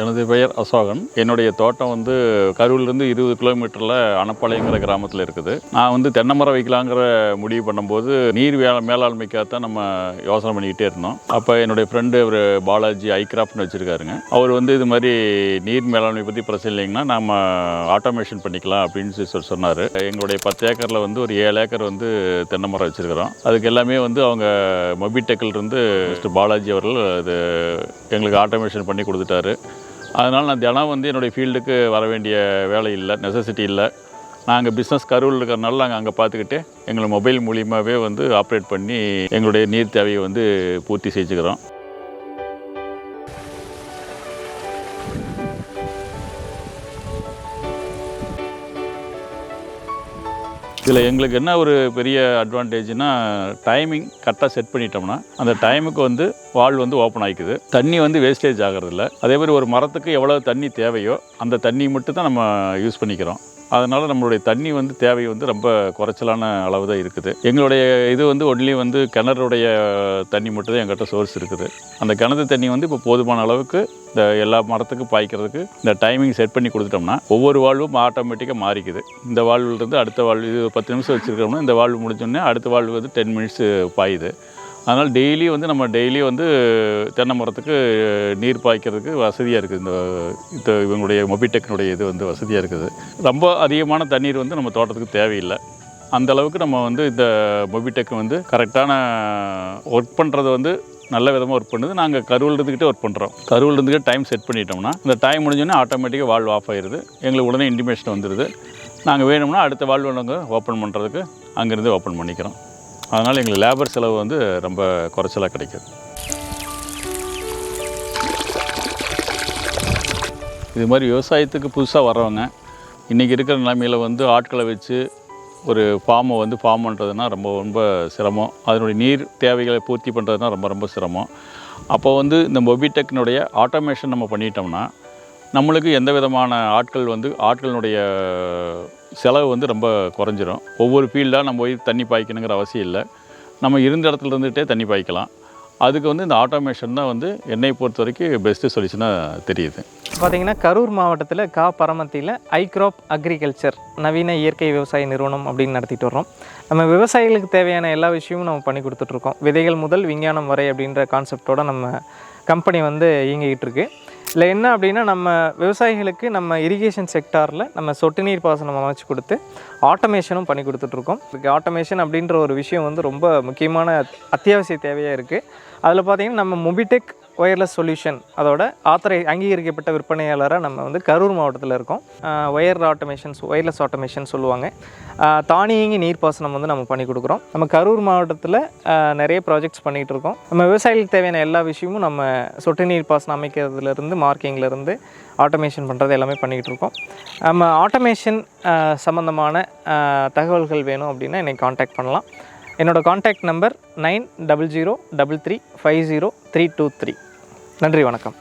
எனது பெயர் அசோகன். என்னுடைய தோட்டம் வந்து கரூர்லேருந்து இருபது கிலோமீட்டரில் அணப்பாளையங்கிற கிராமத்தில் இருக்குது. நான் வந்து தென்னை மரம் வைக்கலாங்கிற முடிவு பண்ணும்போது நீர் வே மேலாண்மைக்காகத்தான் நம்ம யோசனை பண்ணிக்கிட்டே இருந்தோம். அப்போ என்னுடைய ஃப்ரெண்டு அவர் பாலாஜி ஐக்ராஃப்ட்னு வச்சுருக்காருங்க. அவர் வந்து இது மாதிரி நீர் மேலாண்மை பற்றி பிரச்சனை இல்லைங்கன்னா நம்ம ஆட்டோமேஷன் பண்ணிக்கலாம் அப்படின்னு சொல்லி சொன்னார். எங்களுடைய பத்து ஏக்கரில் வந்து ஒரு ஏழு ஏக்கர் வந்து தென்னை மரம் வச்சுருக்கிறோம். அதுக்கு எல்லாமே வந்து அவங்க மொபிடெக்கில் இருந்து மிஸ்டர் பாலாஜி அவர்கள் அது எங்களுக்கு ஆட்டோமேஷன் பண்ணி கொடுத்துட்டாரு. அதனால் நான் தினம் வந்து என்னுடைய ஃபீல்டுக்கு வர வேண்டிய வேலை இல்லை நெசசிட்டி இல்லை. நாங்கள் பிஸ்னஸ் கரூரில் இருக்கிறனால நாங்கள் அங்கே பார்த்துக்கிட்டு எங்களை மொபைல் மூலியமாகவே வந்து ஆப்ரேட் பண்ணி எங்களுடைய நீர் தேவையை வந்து பூர்த்தி செஞ்சுக்கிறோம். இதில் எங்களுக்கு என்ன ஒரு பெரிய அட்வான்டேஜ்னா டைமிங் கரெக்டாக செட் பண்ணிட்டோம்னா அந்த டைமுக்கு வந்து வால் வந்து ஓப்பன் ஆகிக்குது தண்ணி வந்து வேஸ்டேஜ் ஆகிறதில்ல. அதே மாதிரி ஒரு மரத்துக்கு எவ்வளோ தண்ணி தேவையோ அந்த தண்ணி மட்டும் தான் நம்ம யூஸ் பண்ணிக்கிறோம். அதனால் நம்மளுடைய தண்ணி வந்து தேவை வந்து ரொம்ப குறைச்சலான அளவு தான் இருக்குது. எங்களுடைய இது வந்து ஒன்லி வந்து கிணறுடைய தண்ணி மட்டும் தான் எங்கிட்ட சோர்ஸ் இருக்குது. அந்த கிணத்து தண்ணி வந்து இப்போ போதுமான அளவுக்கு இந்த எல்லா மரத்துக்கும் பாய்க்கிறதுக்கு இந்த டைமிங் செட் பண்ணி கொடுத்துட்டோம்னா ஒவ்வொரு வாழ்வும் ஆட்டோமேட்டிக்காக மாறிக்குது. இந்த வாழ்வுலேருந்து அடுத்த வாழ்வு இது பத்து நிமிஷம் வச்சுருக்கோம்னா இந்த வாழ்வு முடிஞ்சோடனே அடுத்த வாழ்வு வந்து டென் மினிட்ஸ் பாயுது. அதனால் டெய்லி வந்து நம்ம டெய்லி வந்து தென்னை மரத்துக்கு நீர் பாய்க்கிறதுக்கு வசதியாக இருக்குது. இந்த இந்த இவங்களுடைய மொபிடெக்னுடைய இது வந்து வசதியாக இருக்குது. ரொம்ப அதிகமான தண்ணீர் வந்து நம்ம தோட்டத்துக்கு தேவையில்லை. அந்த அளவுக்கு நம்ம வந்து இந்த மொபிடெக் வந்து கரெக்டான ஒர்க் பண்ணுறது வந்து நல்ல விதமாக ஒர்க் பண்ணுது. நாங்கள் கருவில் இருந்துக்கிட்டே ஒர்க் பண்ணுறோம் கருவில் இருந்துக்கிட்டே டைம் செட் பண்ணிட்டோம்னா இந்த டைம் முடிஞ்சோன்னே ஆட்டோமேட்டிக்காக வால்வ் ஆஃப் ஆயிடுது எங்களுக்கு உடனே இன்டிமேஷன் வந்துடுது நாங்கள் வேணும்னா அடுத்த வால்வ் நாங்கள் ஓப்பன் பண்ணுறதுக்கு அங்கேருந்து ஓப்பன் பண்ணிக்கிறோம். அதனால் எங்களுக்கு லேபர் செலவு வந்து ரொம்ப குறைச்சலாக கிடைக்கும் இது மாதிரி விவசாயத்துக்கு புதுசாக வர்றவங்க இன்றைக்கி இருக்கிற நிலைமையில் வந்து ஆட்களை வச்சு ஒரு ஃபார்மை வந்து ஃபார்ம் பண்ணுறதுனா ரொம்ப ரொம்ப சிரமம். அதனுடைய நீர் தேவைகளை பூர்த்தி பண்ணுறதுனா ரொம்ப ரொம்ப சிரமம். அப்போ வந்து இந்த மொபிடெக்னுடைய ஆட்டோமேஷன் நம்ம பண்ணிட்டோம்னா நம்மளுக்கு எந்த விதமான ஆட்கள் வந்து ஆட்களினுடைய செலவு வந்து ரொம்ப குறைஞ்சிரும். ஒவ்வொரு ஃபீல்டாக நம்ம போய் தண்ணி பாய்க்கணுங்கிற அவசியம் இல்லை. நம்ம இருந்த இடத்துல இருந்துகிட்டே தண்ணி பாய்க்கலாம். அதுக்கு வந்து இந்த ஆட்டோமேஷன் தான் வந்து என்னை பொறுத்த வரைக்கும் பெஸ்ட்டு சொல்யூஷனாக தெரியுது. பார்த்தீங்கன்னா கரூர் மாவட்டத்தில் கா பரமத்தியில் ஐக்ராப் அக்ரிகல்ச்சர் நவீன இயற்கை விவசாய நிறுவனம் அப்படின்னு நடத்திட்டு வரோம் நம்ம விவசாயிகளுக்கு தேவையான எல்லா விஷயமும் நம்ம பண்ணி கொடுத்துட்ருக்கோம் விதைகள் முதல் விஞ்ஞானம் வரை அப்படின்ற கான்செப்டோட நம்ம கம்பெனி வந்து இயங்கிக்கிட்டு இருக்குது இதில் என்ன அப்படின்னா நம்ம விவசாயிகளுக்கு நம்ம இரிகேஷன் செக்டாரில் நம்ம சொட்டு நீர் பாசனம் அமைச்சு கொடுத்து ஆட்டோமேஷனும் பண்ணி கொடுத்துட்ருக்கோம் ஆட்டோமேஷன் அப்படின்ற ஒரு விஷயம் வந்து ரொம்ப முக்கியமான அத்தியாவசிய தேவையாக இருக்குது அதில் பார்த்திங்கன்னா நம்ம மொபிடெக் ஒயர்லெஸ் சொல்யூஷன் அதோட ஆத்தரை அங்கீகரிக்கப்பட்ட விற்பனையாளராக நம்ம வந்து கரூர் மாவட்டத்தில் இருக்கோம். ஒயர் ஆட்டோமேஷன்ஸ் ஒயர்லெஸ் ஆட்டோமேஷன் சொல்லுவாங்க. தானியங்கி நீர்ப்பாசனம் வந்து நம்ம பண்ணி கொடுக்குறோம். நம்ம கரூர் மாவட்டத்தில் நிறைய ப்ராஜெக்ட்ஸ் பண்ணிகிட்டு இருக்கோம். நம்ம விவசாயிகளுக்கு தேவையான எல்லா விஷயமும் நம்ம சொட்டு நீர் பாசனம் அமைக்கிறதுலேருந்து மார்க்கிங்லேருந்து ஆட்டோமேஷன் பண்ணுறது எல்லாமே பண்ணிக்கிட்டு இருக்கோம். நம்ம ஆட்டோமேஷன் சம்மந்தமான தகவல்கள் வேணும் அப்படின்னா என்னை காண்டாக்ட் பண்ணலாம். என்னோடய contact number nine double zero double three five zero three two three நன்றி வணக்கம்.